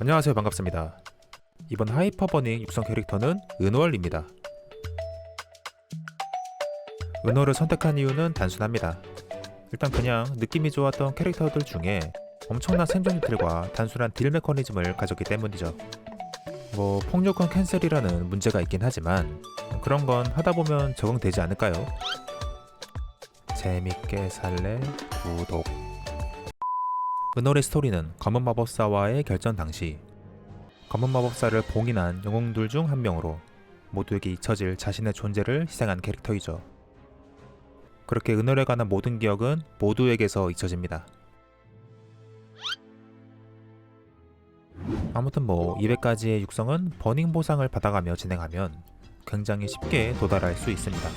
안녕하세요. 반갑습니다. 이번 하이퍼버닝 육성 캐릭터는 은월입니다. 은월을 선택한 이유는 단순합니다. 일단 그냥 느낌이 좋았던 캐릭터들 중에 엄청난 생존 딜과 단순한 딜 메커니즘을 가졌기 때문이죠. 뭐 폭력권 캔슬이라는 문제가 있긴 하지만 그런 건 하다보면 적응되지 않을까요? 재밌게 살래? 구독 은월의 스토리는 검은 마법사와의 결전 당시 검은 마법사를 봉인한 영웅들 중 한 명으로 모두에게 잊혀질 자신의 존재를 희생한 캐릭터이죠. 그렇게 은월에 관한 모든 기억은 모두에게서 잊혀집니다. 아무튼 뭐 200가지의 육성은 버닝 보상을 받아가며 진행하면 굉장히 쉽게 도달할 수 있습니다.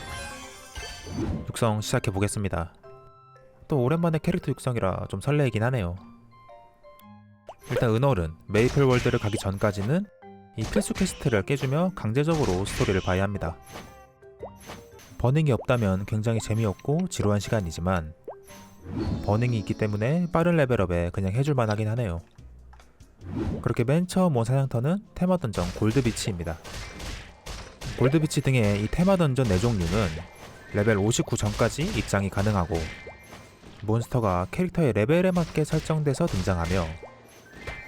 육성 시작해 보겠습니다. 또 오랜만에 캐릭터 육성이라 좀 설레이긴 하네요. 일단 은월은 메이플 월드를 가기 전까지는 이 필수 퀘스트를 깨주며 강제적으로 스토리를 봐야 합니다. 버닝이 없다면 굉장히 재미없고 지루한 시간이지만 버닝이 있기 때문에 빠른 레벨업에 그냥 해줄만 하긴 하네요. 그렇게 맨 처음 온 사냥터는 테마 던전 골드비치입니다. 골드비치 등의 이 테마 던전 4종류는 레벨 59 전까지 입장이 가능하고 몬스터가 캐릭터의 레벨에 맞게 설정돼서 등장하며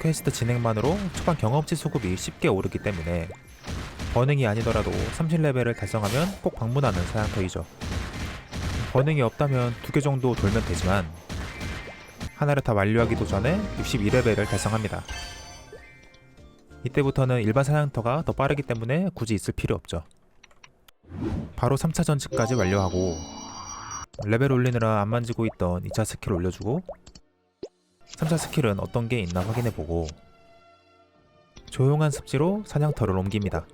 퀘스트 진행만으로 초반 경험치 수급이 쉽게 오르기 때문에 버닝이 아니더라도 30레벨을 달성하면 꼭 방문하는 사냥터이죠. 버닝이 없다면 두 개 정도 돌면 되지만 하나를 다 완료하기도 전에 62레벨을 달성합니다. 이때부터는 일반 사냥터가 더 빠르기 때문에 굳이 있을 필요 없죠. 바로 3차 전직까지 완료하고 레벨 올리느라 안 만지고 있던 2차 스킬 올려주고 3차 스킬은 어떤 게 있나 확인해보고 조용한 습지로 사냥터를 옮깁니다.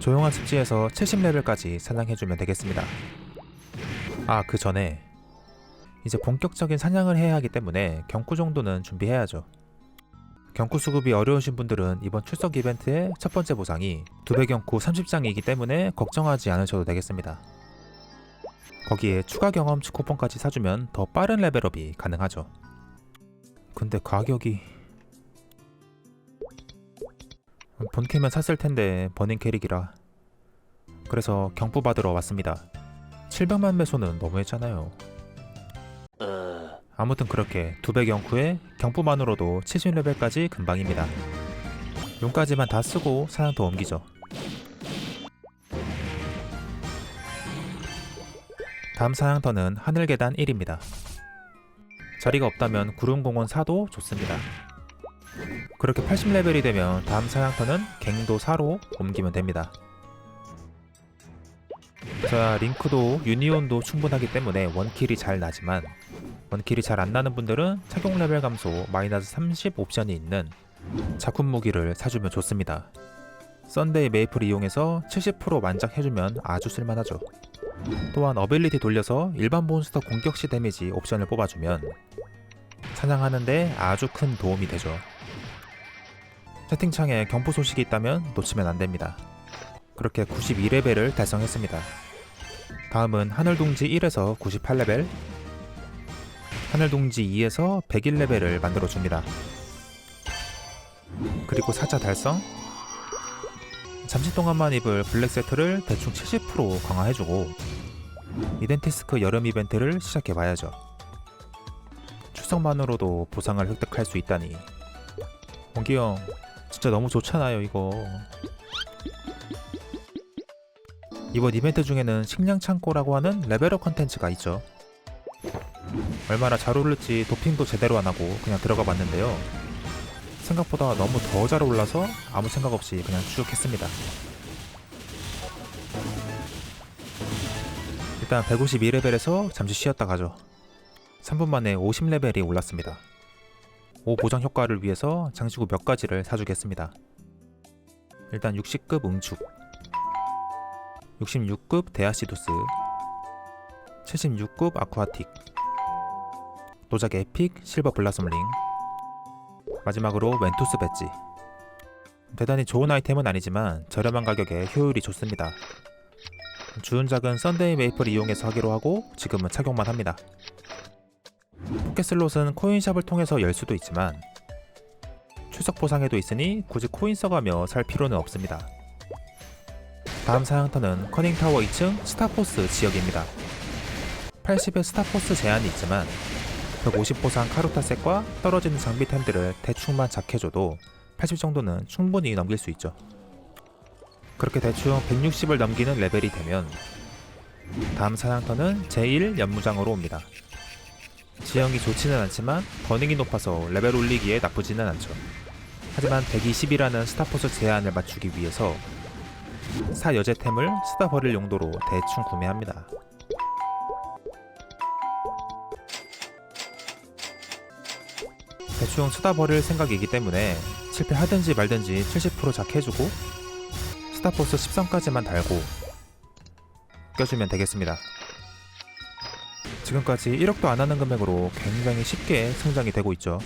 조용한 습지에서 70레벨까지 사냥해주면 되겠습니다. 아, 그 전에 이제 본격적인 사냥을 해야 하기 때문에 경구 정도는 준비해야죠. 경구 수급이 어려우신 분들은 이번 출석 이벤트의 첫 번째 보상이 두배 경구 30장이기 때문에 걱정하지 않으셔도 되겠습니다. 거기에 추가 경험치 쿠폰까지 사주면 더 빠른 레벨업이 가능하죠. 근데 가격이 본캐면 샀을 텐데 버닝 캐릭이라 그래서 경부 받으러 왔습니다. 700만 매소는 너무했잖아요. 아무튼 그렇게 두배 경쿠에 경부만으로도 70레벨까지 금방입니다. 용까지만 다 쓰고 사냥터 옮기죠. 다음 사냥터는 하늘계단 1입니다. 자리가 없다면 구름공원 4도 좋습니다. 그렇게 80레벨이 되면 다음 사냥터는 갱도 4로 옮기면 됩니다. 자, 링크도 유니온도 충분하기 때문에 원킬이 잘 나지만 원킬이 잘 안 나는 분들은 착용 레벨 감소 마이너스 30 옵션이 있는 작품 무기를 사주면 좋습니다. 썬데이 메이플 이용해서 70% 만작해주면 아주 쓸만하죠. 또한 어빌리티 돌려서 일반 몬스터 공격 시 데미지 옵션을 뽑아주면 사냥하는데 아주 큰 도움이 되죠. 채팅창에 경포 소식이 있다면 놓치면 안 됩니다. 그렇게 92레벨을 달성했습니다. 다음은 하늘동지 1에서 98레벨, 하늘동지 2에서 101레벨을 만들어줍니다. 그리고 4차 달성, 잠시 동안만 입을 블랙 세트를 대충 70% 강화해주고 이덴티스크 여름 이벤트를 시작해봐야죠. 출석만으로도 보상을 획득할 수 있다니. 원기 형 진짜 너무 좋잖아요 이거. 이번 이벤트 중에는 식량 창고라고 하는 레벨업 컨텐츠가 있죠. 얼마나 잘 오를지 도핑도 제대로 안 하고 그냥 들어가 봤는데요 생각보다 너무 더 잘 올라서 아무 생각 없이 그냥 쭉 했습니다. 일단 152레벨에서 잠시 쉬었다 가죠. 3분 만에 50레벨이 올랐습니다. 5 보정 효과를 위해서 장치구 몇 가지를 사주겠습니다. 일단 60급 응축, 66급 데아시두스, 76급 아쿠아틱, 도작 에픽 실버 블라썸 링, 마지막으로 웬투스 배지. 대단히 좋은 아이템은 아니지만 저렴한 가격에 효율이 좋습니다. 주운작은 썬데이 메이플 이용해서 하기로 하고 지금은 착용만 합니다. 포켓슬롯은 코인샵을 통해서 열 수도 있지만 출석 보상에도 있으니 굳이 코인 써가며 살 필요는 없습니다. 다음 사양터는 커닝타워 2층 스타포스 지역입니다. 80의 스타포스 제한이 있지만 150 보상 카루타셋과 떨어지는 장비템들을 대충만 작해줘도 80 정도는 충분히 넘길 수 있죠. 그렇게 대충 160을 넘기는 레벨이 되면 다음 사냥터는 제1 연무장으로 옵니다. 지형이 좋지는 않지만 버닝이 높아서 레벨 올리기에 나쁘지는 않죠. 하지만 120이라는 스타포스 제한을 맞추기 위해서 사여제템을 쓰다 버릴 용도로 대충 구매합니다. 대충 쓰다 버릴 생각이기 때문에 실패하든지 말든지 70% 작해주고 스타포스 10성까지만 달고 껴주면 되겠습니다. 지금까지 1억도 안 하는 금액으로 굉장히 쉽게 성장이 되고 있죠.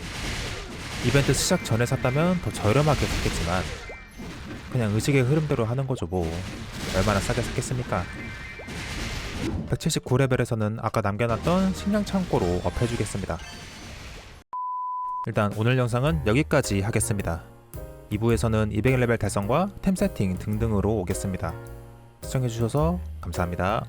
이벤트 시작 전에 샀다면 더 저렴하게 샀겠지만 그냥 의식의 흐름대로 하는 거죠 뭐 얼마나 싸게 샀겠습니까 179레벨에서는 아까 남겨놨던 식량 창고로 업해주겠습니다 일단 오늘 영상은 여기까지 하겠습니다. 2부에서는 200레벨 달성과 템 세팅 등등으로 오겠습니다. 시청해주셔서 감사합니다